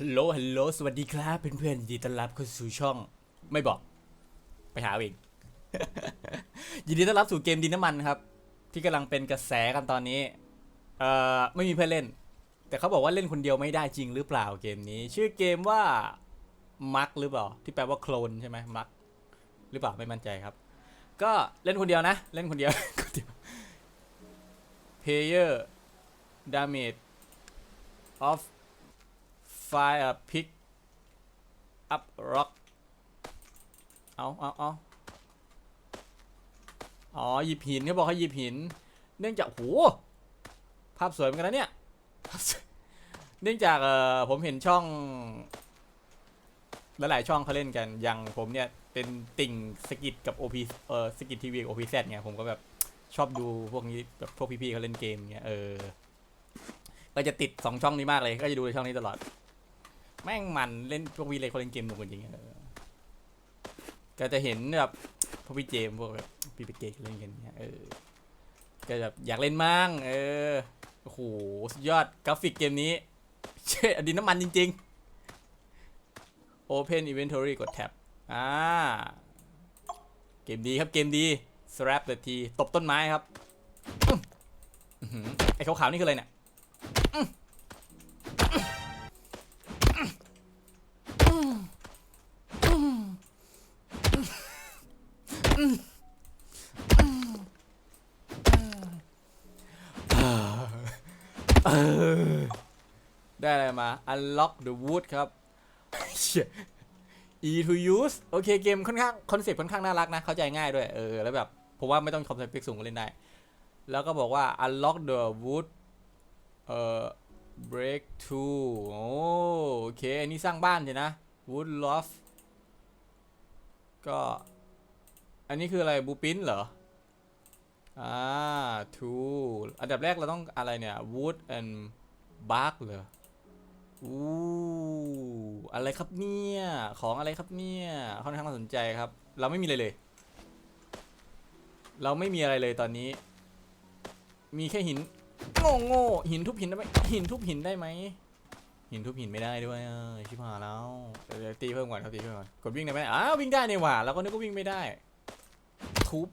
ฮัลโหล ฮัลโหล สวัสดีครับเพื่อนๆยินดีต้อนรับเข้าสู่ช่อง ไม่บอก ไปหาเอาเอง ยินดีต้อนรับสู่เกมดินน้ำมันครับ ที่กำลังเป็นกระแสกันตอนนี้ เอ่อ ไม่มีเพื่อนเล่น แต่เขาบอกว่าเล่นคนเดียวไม่ได้จริงหรือเปล่าเกมนี้ ชื่อเกมว่ามักหรือเปล่า ที่แปลว่าโคลนใช่ไหมมักหรือเปล่าไม่มั่นใจครับ ก็เล่นคนเดียวนะ เล่นคนเดียว คนเดียว player damage of fire pick up rock เอาเอาเอาอ๋อหยิบหินเขาบอกให้หยิบหิน เนื่องจากโหภาพสวยเหมือนกันนะเนี่ย เนื่องจากเอ่อผมเห็นช่อง หลายๆช่องเขาเล่นกัน อย่างผมเนี่ย เป็นติ่งสกิทกับ OP เอ่อสกิททีวีกับ OPZ ไงผมก็แบบชอบดูพวกนี้แบบพวกพี่ๆเขาเล่นเกมเงี้ยเออ ก็จะติดสองช่องนี้มากเลย ก็จะดูในช่องนี้ตลอด แม่งมันเล่นพวกวีเลยเขาเล่นเกมหนุกจริงๆก็จะเห็นแบบพวกพี่เจมพวกแบบพี่เปเกเล่นกันเนี่ยเออก็แบบอยากเล่นมั่งเออโอ้โหสุดยอดกราฟิกเกมนี้เช่อดินน้ำมันจริง ๆ Open Inventory กดแท็บอ่าเกมดีครับเกมดี Slap เลยทีตบต้นไม้ครับไอ้ขาวๆนี่คืออะไรเนี่ย เออได้อะไร มา unlock the wood ครับเชี่ย e to use โอเคเกมค่อนข้างคอนเซ็ปต์ค่อนข้างน่ารักนะเข้าใจง่ายด้วยเออแล้วแบบผมว่าไม่ต้องคอมสเปคสูงก็เล่นได้ แล้วก็บอกว่า unlock the wood เอ่อ break to โอโอเค อันนี้สร้างบ้านใช่นะ wood loft ก็ อันนี้คืออะไรบูปินเหรอ อ่า to อันดับแรกเราต้องอะไรเนี่ย wood and bark เหรอ อู้อะไรครับเนี่ย ของอะไรครับเนี่ยค่อนข้างน่าสนใจครับ เราไม่มีอะไรเลย เราไม่มีอะไรเลยตอนนี้ มีแค่หินโง่โง่หินทุบหินได้ไหมหินทุบหินได้ไหมหินทุบหินไม่ได้ด้วยชิบหายแล้วเดี๋ยวตีเพิ่มก่อนครับตีเพิ่มก่อนกดวิ่งได้ไหมอ้าววิ่งได้เนี่ยหว่าเราก็นึกว่าวิ่งไม่ได้ ทุบ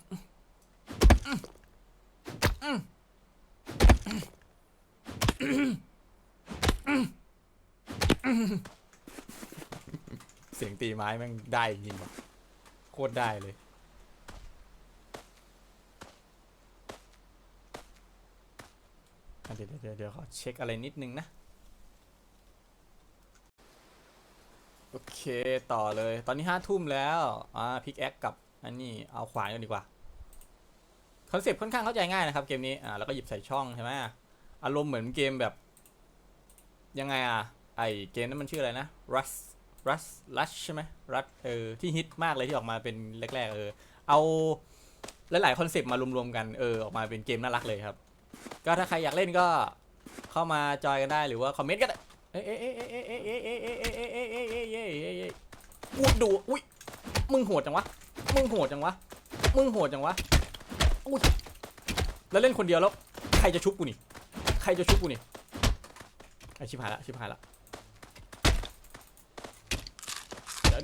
เสียงตีไม้แม่งได้จริงว่ะโคตรได้เลย เดี๋ยวเดี๋ยวเดี๋ยวขอเช็คอะไรนิดนึงนะ โอเคต่อเลย ตอนนี้ห้าทุ่มแล้ว อ่าพิกแอคกับ อันนี้เอาขวานกันดีกว่า คอนเซปต์ค่อนข้างเข้าใจง่ายนะครับเกมนี้ อ่าแล้วก็หยิบใส่ช่องใช่ไหมอารมณ์เหมือนเกมแบบ ยังไงอะ ไอเกมนั้นมันชื่ออะไรนะ Rust Rust Rush ใช่ไหม Rust เออที่ฮิตมากเลยที่ออกมาเป็นแรกๆเออเอาหลายๆคอนเซปต์มารวมๆกันเออออกมาเป็นเกมน่ารักเลยครับ ก็ถ้าใครอยากเล่นก็เข้ามาจอยกันได้หรือว่าคอมเมนต์ก็ได้เอ้ยเอ้ยเอ้ยเอ้ยเอ้ยเอ้ยเอ้ยเอ้ยเอ้ยเอ้ยเอ้ยเอ้ยเอ้ยเอ้ยเอ้ยเอ้ยอุ้ยดูอุ้ยมึงโหดจังวะมึงโหดจังวะมึงโหดจังวะอุ้ยแล้วเล่นคนเดียวแล้วใครจะชุบกูนี่ใครจะชุบกูนี่ไอชิบหายละชิบหายละเ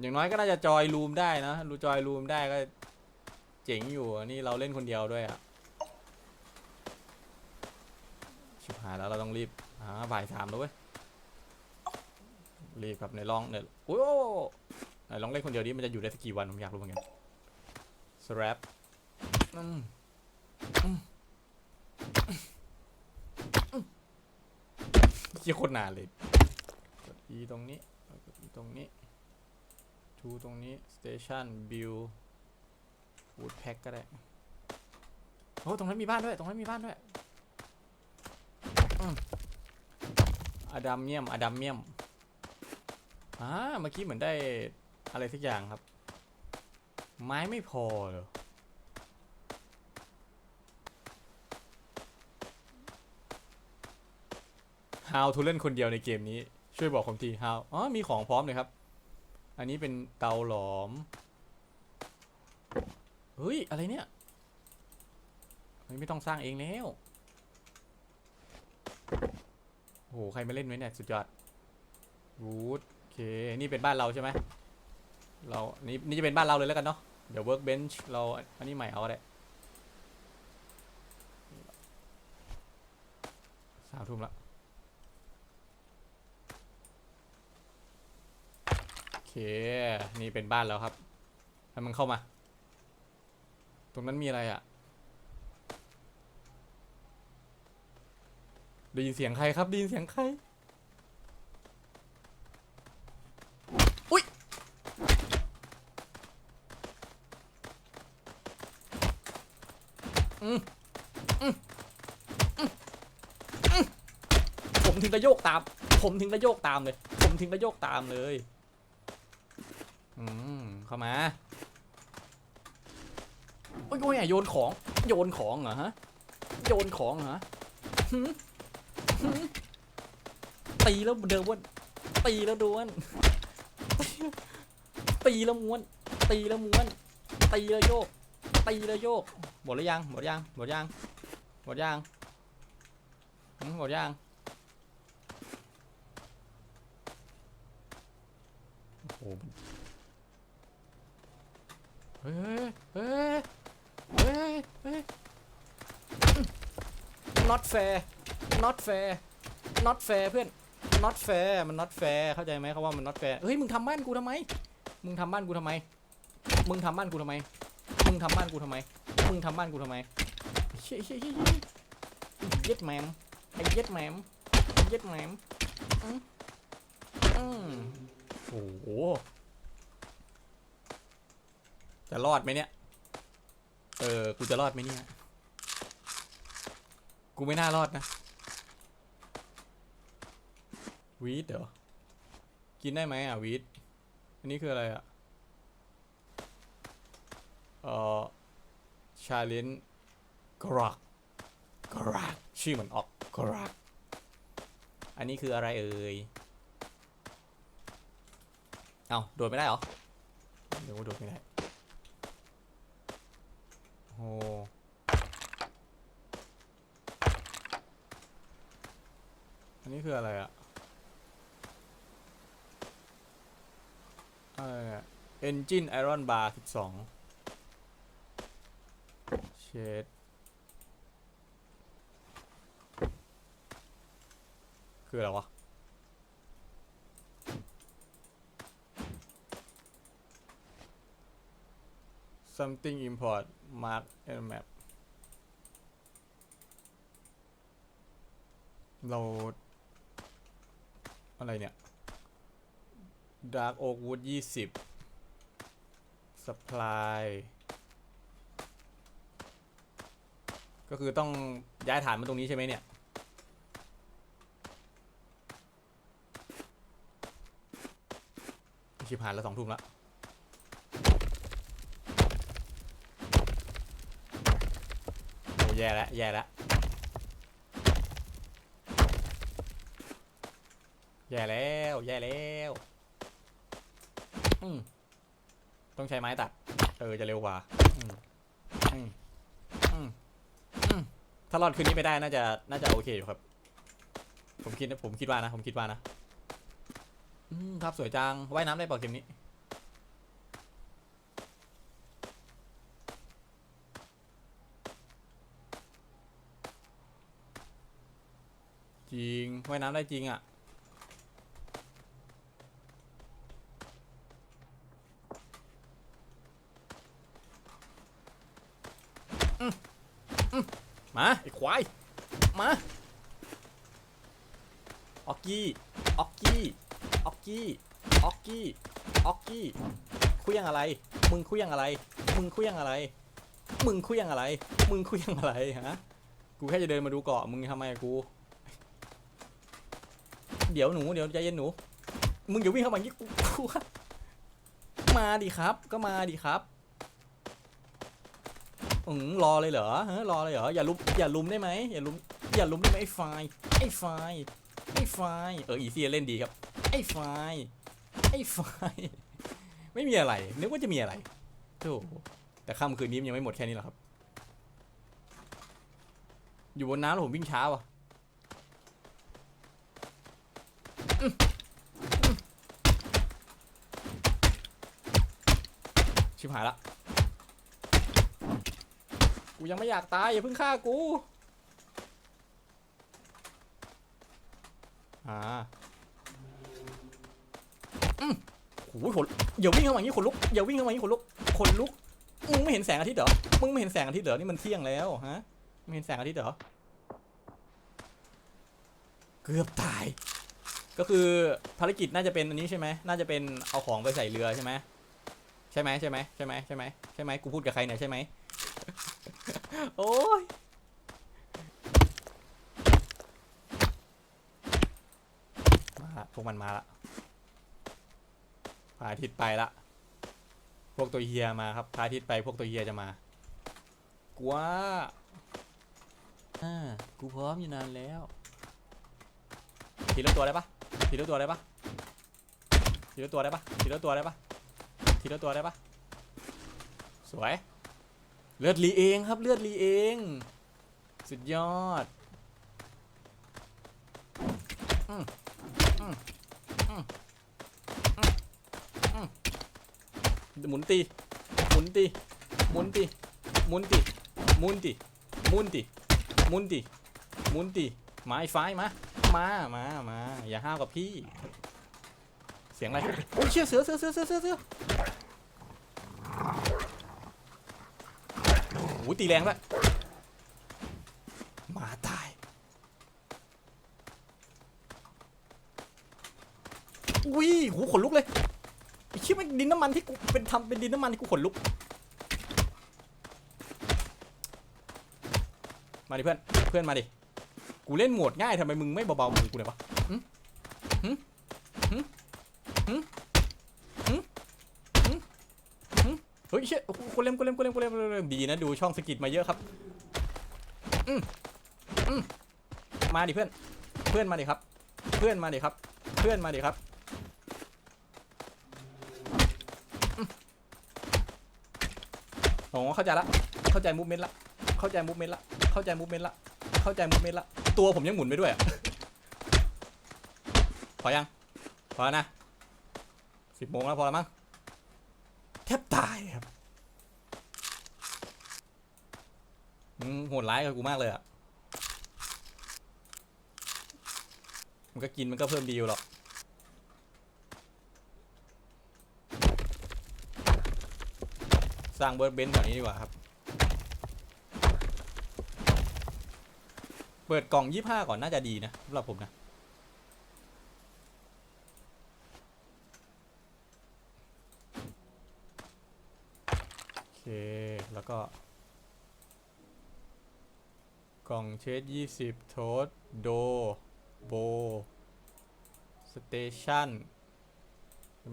อย่างน้อยก็น่าจะจอยรูมได้นะรูจอยรูมได้ก็เจ๋งอยู่นี่เราเล่นคนเดียวด้วยอะชิบหายแล้วเราต้องรีบอ่าบ่ายสามแล้วเว้ยรีบครับในลองเนี่ยโอ้ยไหนลองเล่นคนเดียวดิมันจะอยู่ได้สักกี่วันผมอยากรู้เหมือนกันสแรปเยี่ยโคตรนานเลยกด E ตรงนี้กด E ตรงนี้ ทูตรงนี้ station build wood pack ก็ได้ โอ้ตรงนั้นมีบ้านด้วย ตรงนั้นมีบ้านด้วยอดัมเมียม อดัมเมียมอ่าเมื่อกี้เหมือนได้อะไรสักอย่างครับ ไม้ไม่พอเหรอ How to เล่นคนเดียวในเกมนี้ ช่วยบอกผมที How อ๋อมีของพร้อมเลยครับ อันนี้เป็นเตาหลอม เฮ้ย อะไรเนี่ยเฮ้ยไม่ต้องสร้างเองแล้วโอ้โห ใครมาเล่นไว้เนี่ย สุดยอดวูดโอเค นี่เป็นบ้านเราใช่ไหม เรา นี่ นี่จะเป็นบ้านเราเลยแล้วกันเนาะ เดี๋ยว workbench เรา อันนี้ใหม่เอาก็ได้สามทุ่มละ โอเค นี่เป็นบ้านแล้วครับให้มันเข้ามา ตรงนั้นมีอะไรอะ่ะ ได้ยินเสียงใครครับ ได้ยินเสียงใคร อุ้ย อืมอืมอืมอืมผมถึงกระโยกตาม ผมถึงกระโยกตามเลย ผมถึงกระโยกตามเลย เข้ามาโอ้ยโอ้ยโยนของ โยนของเหรอฮะ โยนของเหรอตีแล้วเดินวนตีแล้วดวนตีแล้วม้วน ตีแล้วม้วน ตีแล้วโยก ตีแล้วโยก หมดหรือยัง หมดยัง หมดยัง หมดยังหมดยังโอ้โห เฮ้ยเฮ้ยเฮ้ยเฮ้ย not fair not fair not fair เพื่อน not fair มัน not fair เข้าใจไหมเขาว่ามัน not fair เฮ้ย มึงทำบ้านกูทำไม มึงทำบ้านกูทำไม มึงทำบ้านกูทำไม มึงทำบ้านกูทำไม มึงทำบ้านกูทำไมเฮ้ยเฮ้ยเฮ้ยเย็ดแหมมไอ้เย็ดแหมมเย็ดแหมมอืมอืมโอ้โห จะรอดไหมเนี่ย เออ กูจะรอดไหมเนี่ย กูไม่น่ารอดนะ วีดเหรอ กินได้ไหมอะวีดอันนี้คืออะไรอะ เอ่อ ชาเลนกรอกกรอกชื่อเหมือนออกกรอกอันนี้คืออะไรเอ่ย เอาโดดไม่ได้เหรอ เดี๋ยวโดดไม่ได้ โอ้อันนี้คืออะไรอะอะไรอะ Engine Iron Bar 12 เชดคืออะไรวะ something import mark and map เรา อะไรเนี่ย dark oak wood ยี่สิบ supply ก็คือต้องย้ายฐานมาตรงนี้ใช่ไหมเนี่ย ชิบหายแล้วสองทุ่มละ โอ้ แย่แล้วแย่แล้วแย่แล้วแย่แล้วอืมต้องใช้ไม้ตัด เออจะเร็วกว่าอืมอืมอืมอืมถ้ารอดคืนนี้ไปได้น่าจะน่าจะโอเคอยู่ครับ ผมคิดนะผมคิดว่านะ ผมคิดว่านะ อืมครับสวยจังว่ายน้ำได้เปล่าเกมนี้ จริงว่ายน้ำได้จริงอะ มา ไอ้ควาย มา ออกกี้ ออกกี้ ออกกี้ ออกกี้ ออกกี้ คุยยังอะไร มึงคุยยังอะไร มึงคุยยังอะไร มึงคุยยังอะไร มึงคุยยังอะไรฮะ กูแค่จะเดินมาดูเกาะ มึงทำไมกู เดี๋ยวหนูเดี๋ยวใจเย็นหนู มึงอย่าวิ่งเข้ามาอย่างนี้กูกลัวมาดิครับ ก็มาดิครับอืมรอเลยเหรอฮะรอเลยเหรออย่าลุมอย่าลุมได้ไหมอย่าลุมอย่าลุมได้ไหมไอ้ไฟไอ้ไฟไอ้ไฟเอออีซีเล่นดีครับ ไอ้ไฟไอ้ไฟไม่มีอะไรนึกว่าจะมีอะไรโธ่แต่ค่ำคืนนี้มันยังไม่หมดแค่นี้หรอกครับ อยู่บนน้ำแล้วผมวิ่งช้าว่ะ ชิบหายละ กูยังไม่อยากตายอย่าเพิ่งฆ่ากู อ่า อืมโอ้ยขนอย่าวิ่งเข้ามาอย่างนี้ขนลุก อย่าวิ่งเข้ามาอย่างนี้ขนลุก ขนลุก มึงไม่เห็นแสงอาทิตย์เหรอ มึงไม่เห็นแสงอาทิตย์เหรอ นี่มันเที่ยงแล้วฮะ ไม่เห็นแสงอาทิตย์เหรอ เกือบตาย ก็คือภารกิจน่าจะเป็นอันนี้ใช่ไหม น่าจะเป็นเอาของไปใส่เรือใช่ไหม ใช่ไหมใช่ไหมใช่ไหมใช่ไหมใช่ไหมกูพูดกับใครเนี่ยใช่ไหมโอ้ยมาละพวกมันมาละพระอาทิตย์ไปละพวกตัวเฮียมาครับพระอาทิตย์ไปพวกตัวเฮียจะมากูว่าอ่ากูพร้อมอยู่นานแล้วทีละตัวได้ปะทีละตัวได้ปะทีละตัวได้ปะทีละตัวได้ปะ ทีละตัวได้ปะสวย เลือดรีเองครับเลือดรีเอง สุดยอดอืมอืมอืมอืมหมุนตีหมุนตีหมุนตีหมุนตีหมุนตีหมุนตีหมุนตีหมุนตีมาไอ้ไฟมามามามาอย่าห้าวกับพี่ เสียงอะไรโอ้ยเชี่ยเสือเสือเสือเสือเสือเสือ โอ้โหตีแรงด้วยหมาตายอุ้ยหูขนลุกเลยไอ้ชี่ยมันดินน้ำมันที่กูเป็นทำเป็นดินน้ำมันที่กูขนลุก มาดิเพื่อนเพื่อนมาดิกูเล่นโหมดง่ายทำไมมึงไม่เบาๆมือกูเลยวะหึหึหึหึหึหึหึ เฮ้ยเชี่ยโอ้โหกูเล่นกูเล่นกูเล่นกูเล่นกูเล่นดีนะดูช่องสกิดมาเยอะครับอืมอืมมาดิเพื่อน เพื่อนมาดิครับ เพื่อนมาดิครับ เพื่อนมาดิครับอืมโอ้เข้าใจละ เข้าใจมูฟเมนต์ละ เข้าใจมูฟเมนต์ละ เข้าใจมูฟเมนต์ละ เข้าใจมูฟเมนต์ละ ตัวผมยังหมุนไปด้วยอะพอยัง พอแล้วนะสิบโมงแล้วพอแล้วมั้ง แทบตายครับมึงโหดร้ายกับกูมากเลยอะมันก็กินมันก็เพิ่มดีอยู่หรอกสร้างเบิร์ดเบนซ์แถวนี้ดีกว่าครับ เปิดกล่องยี่ห้าก่อนน่าจะดีนะสำหรับผมนะโอเค แล้วก็ กล่องเชสยี่สิบโทสโด โบ สเตชัน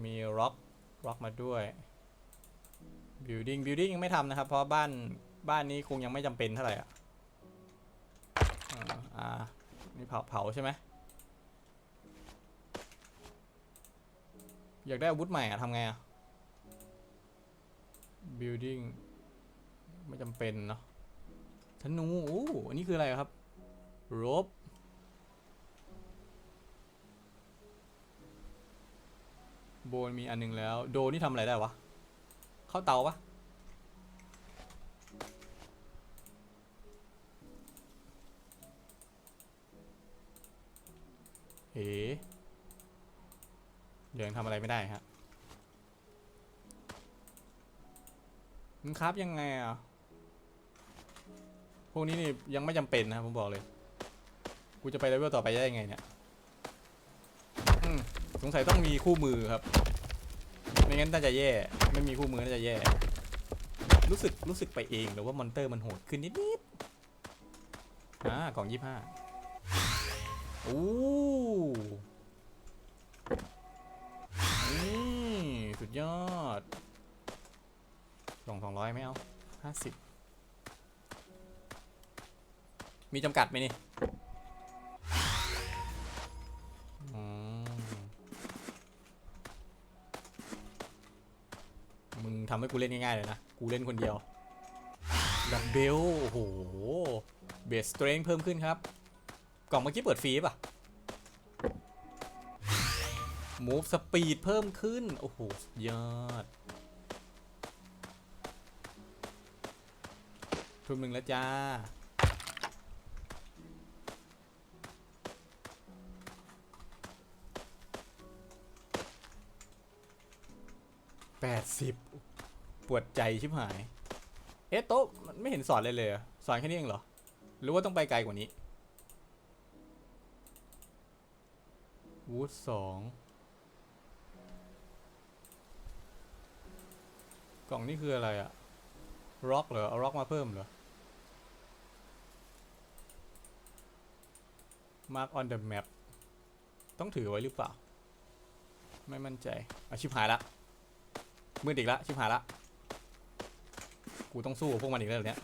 มีร็อกร็อกมาด้วยบิลดิ้งบิลดิ้งยังไม่ทำนะครับ เพราะบ้านบ้านนี้คงยังไม่จำเป็นเท่าไหร่อะอ่านี่เผาเผาใช่ไหมอยากได้อาวุธใหม่อะทำไงอะ building ไม่จำเป็นเนาะ นูโอ้อันนี้คืออะไรครับ rope โบนมีอันหนึงแล้ว โดนี่ทำอะไรได้วะ เข้าเตาปะเอ๋เดี๋ยวยังทำอะไรไม่ได้ฮะมึงครับยังไงอะ วกนี้นี่ยังไม่จำเป็นนะผมบอกเลย กูจะไปเลเวลต่อไปได้ยังไงเนี่ยสงสัยต้องมีคู่มือครับ ไม่งั้นน่าจะแย่ ไม่มีคู่มือน่าจะแย่ รู้สึกรู้สึกไปเองหรือว่ามอนเตอร์มันโหดขึ้นนิดนิดๆอ่ากล่องยี่ห้าโอ้หูสุดยอดสองสองร้อยไม่เอาห้าสิบ มีจำกัดไหมนี่มึงทำให้กูเล่นง่ายๆเลยนะ กูเล่นคนเดียวดัมเบลโอ้โห เบสสเตรนเพิ่มขึ้นครับ กล่องเมื่อกี้เปิดฟรีป่ะ move speed เพิ่มขึ้น โอ้โหยอดทุ่มหนึ่งแล้วจ้า แปดสิบปวดใจชิบหาย เอ๊ะโต๊ะมันไม่เห็นสอนเลยเลยสอนแค่นี้เองเหรอ หรือว่าต้องไปไกลกว่านี้วูดสองกล่องนี่คืออะไรอะร็อกเหรอ เอาร็อกมาเพิ่มเหรอ Mark on the map ต้องถือไว้หรือเปล่า ไม่มั่นใจอาชิบหายละ มืดอีกละชิบหายละ กูต้องสู้กับพวกมันอีกแล้วเนี่ย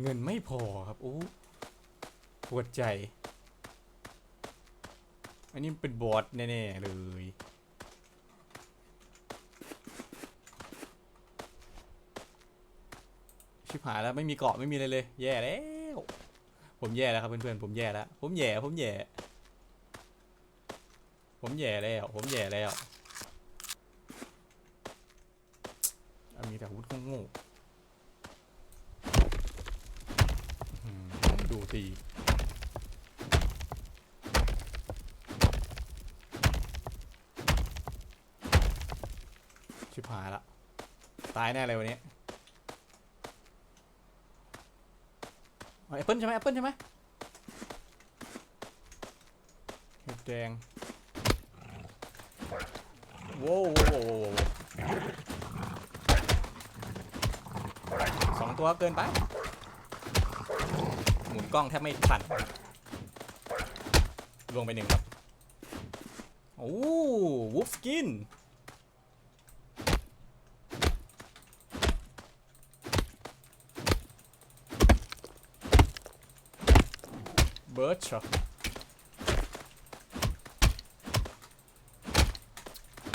เงินไม่พอครับโอ้ปวดใจ อันนี้เป็นบอสแน่ๆเลย ชิบหายแล้วไม่มีเกาะไม่มีอะไรเลย แย่แล้ว ผมแย่แล้วครับเพื่อนๆผมแย่แล้ว ผมแย่ผมแย่ผมแย่แล้ว ผมแย่แล้วอะมีแต่อาวุธโง่ดูตีชิบหายละ ตายแน่เลยวันนี้แอปเปิลใช่ไหมแอปเปิลใช่ไหมเห็ดแดงโว้วโว้วโว้วโว้วโว้วสอง ตัวเกินไป หมุนกล้องแทบไม่ทันลวงไปหนึ่งครับ โอ้วูฟสกิน เบิร์ชหรอ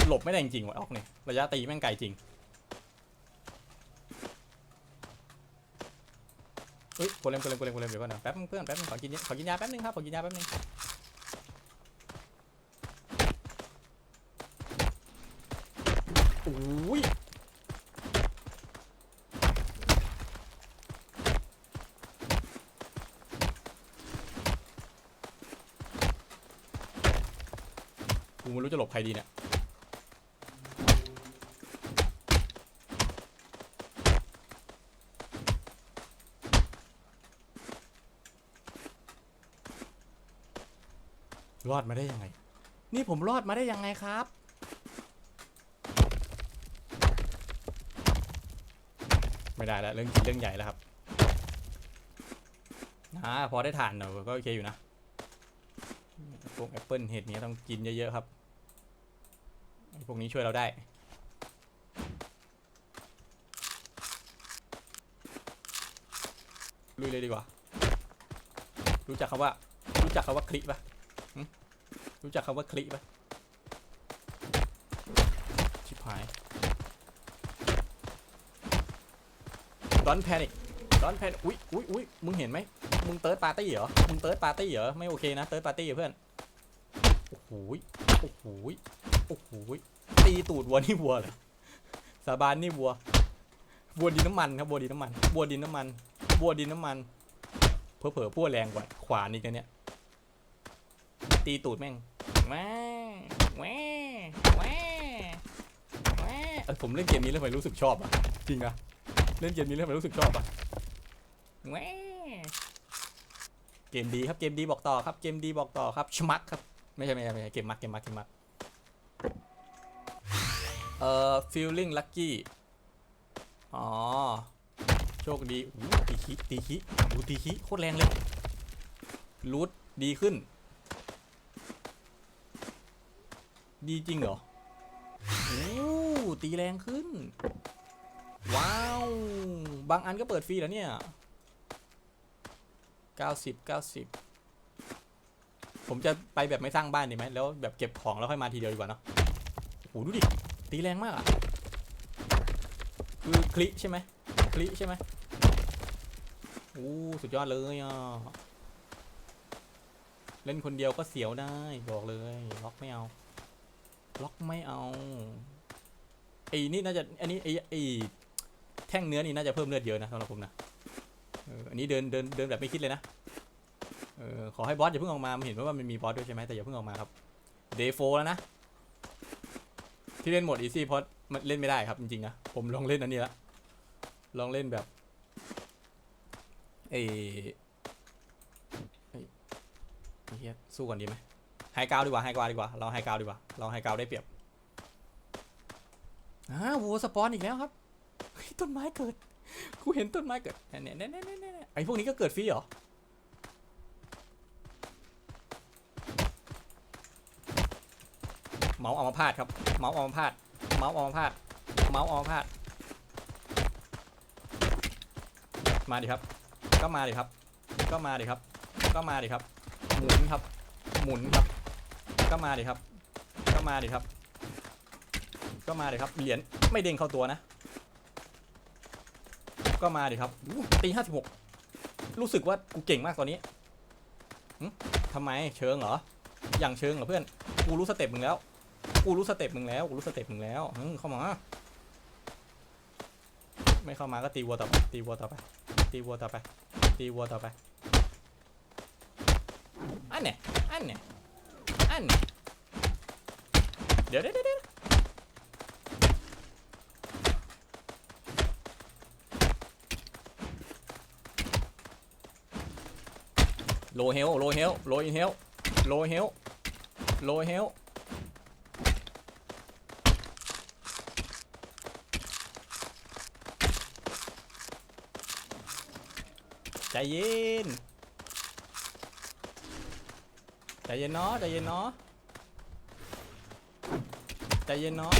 หลบไม่ได้จริงว่ะออกนี่ระยะตีแม่งไกลจริงเฮ้ย โกเลมโกเลมโกเลมโกเลมเดี๋ยวก่อนนะแป๊บนึงเพื่อนแป๊บนึงขอกินยาขอกินยาแป๊บนึงครับขอกินยาแป๊บนึงโอ้ยกูไม่รู้จะหลบใครดีเนี่ย รอดมาได้ยังไง นี่ผมรอดมาได้ยังไงครับ ไม่ได้แล้วเรื่องเรื่องใหญ่แล้วครับนะพอได้ทานเนอะก็โอเคอยู่นะพวกแอปเปิลเห็ดนี้ต้องกินเยอะๆครับพวกนี้ช่วยเราได้ลุยเลยดีกว่า รู้จักคำว่า รู้จักคำว่าคลิปปะ รู้จักคำว่าคลิปะชิบหายดอนแพนิคดอนแพนอุ้ยอุ้ยอุ้ยมึงเห็นไหมมึงเติร์ดปาร์ตี้เหรอ มึงเติร์ดปาร์ตี้เหรอ ไม่โอเคนะ เติร์ดปาร์ตี้เพื่อน โอ้โหยโอ้โหยโอ้โหยตีตูดวัวนี่วัวเหรอสาบานนี่วัว วัวดินน้ำมันครับ วัวดินน้ำมัน วัวดินน้ำมัน วัวดินน้ำมัน เผลอเผลอๆพัวแรงกว่าขวานอีกนะเนี่ย ตีตูดแม่ง แม่แม่แม่แม่เอ้ยผมเล่นเกมนี้แล้วทำไมรู้สึกชอบอะจริงอะเล่นเกมนี้แล้วทำไมรู้สึกชอบอะแม่เกมดีครับเกมดีบอกต่อครับเกมดีบอกต่อครับชมักครับไม่ใช่ไม่ใช่ไม่ใช่เกมมักเกมมักเกมมักเอ่อ feeling lucky อ๋อโชคดีอู้ตีคิตีคิอู้ตีคิโคตรแรงเลยรูทดีขึ้น ดีจริงเหรอโอ้ตีแรงขึ้น ว้าว บางอันก็เปิดฟรีแล้วเนี่ย 90 90 ผมจะไปแบบไม่สร้างบ้านดีไหมแล้วแบบเก็บของแล้วค่อยมาทีเดียวดีกว่าเนาะโอ้ดูดิ ตีแรงมากอะคือคลิใช่ไหมคลิใช่ไหมโอ้สุดยอดเลยอะเล่นคนเดียวก็เสียวได้บอกเลยล็อกไม่เอา ล็อกไม่เอาไอ้นี่น่าจะอันนี้ไอ้ไอ้แท่งเนื้อนี่น่าจะเพิ่มเลือดเยอะนะสำหรับผมนะอันนี้เดินเดินเดินแบบไม่คิดเลยนะเออขอให้บอสอย่าเพิ่งออกมาเห็นว่ามันมีบอสด้วยใช่ไหมแต่อย่าเพิ่งออกมาครับเดย์โฟแล้วนะ ที่เล่นหมดอีซี่เพราะมันเล่นไม่ได้ครับจริงๆนะ ผมลองเล่นอันนี้ละลองเล่นแบบเอไอ้เฮียสู้ก่อนดีไหม ไฮกราวดีกว่าไฮกราวดีกว่า เราไฮกราวดีกว่า เราไฮกราวได้เปรียบอ่าวัวสปอนอีกแล้วครับต้นไม้เกิด กูเห็นต้นไม้เกิดเนี่ยเนี่ยเนี่ยเนี่ยเนี่ยไอพวกนี้ก็เกิดฟรีเหรอ เมาส์เอามาพาดครับ เมาส์เอามาพาด เมาส์เอามาพาด เมาส์เอามาพาด มาดิครับ ก็มาดิครับ ก็มาดิครับ ก็มาดิครับ หมุนครับ หมุนครับ ก็มาดิครับ ก็มาดิครับ ก็มาดิครับ เหรียญไม่เด้งเข้าตัวนะ ก็มาดิครับตีห้าสิบหกรู้สึกว่ากูเก่งมากตอนนี้ทำไมเชิงเหรอ อย่างเชิงเหรอเพื่อน กูรู้สเต็ปมึงแล้ว กูรู้สเต็ปมึงแล้ว กูรู้สเต็ปมึงแล้วเข้ามา ไม่เข้ามาก็ตีวัวต่อไป ตีวัวต่อไป ตีวัวต่อไป ตีวัวต่อไป อันเนี่ยอันเนี่ยอัน เนี่ยเดี๋ยวเดี๋ยวเดี๋ยวเดี๋ยวโลเฮลโลเฮลโลอินเฮลโลเฮลโลเฮลใจเย็น ใจเย็นเนาะใจเย็นเนาะใจเย็นเนาะ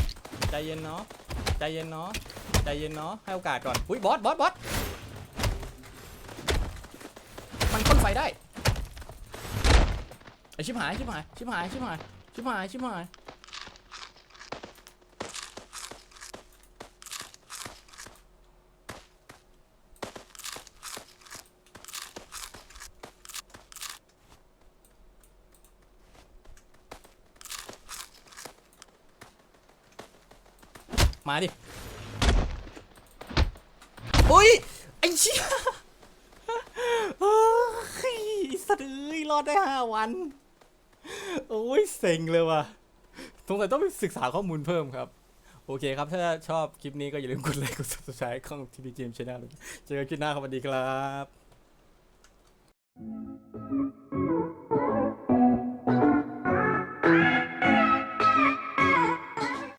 ใจเย็นเนาะใจเย็นเนาะใจเย็นเนาะให้โอกาสก่อนอุ้ยบอสบอสบอสมันพ่นไฟได้ไอชิบหายชิบหายชิบหายชิบหายชิบหายชิบหาย มาดิโอ้ยไอเชี่ยเฮ้ยไอ้สัตว์เอ้ยรอดได้ห้าวัน โอ้ยเซ็งเลยว่ะสงสัยต้องไปศึกษาข้อมูลเพิ่มครับ โอเคครับ ถ้าชอบคลิปนี้ก็อย่าลืมกดไลค์กด subscribe ของ TP James Channel เจอกันคลิปหน้าครับสวัสดีครับ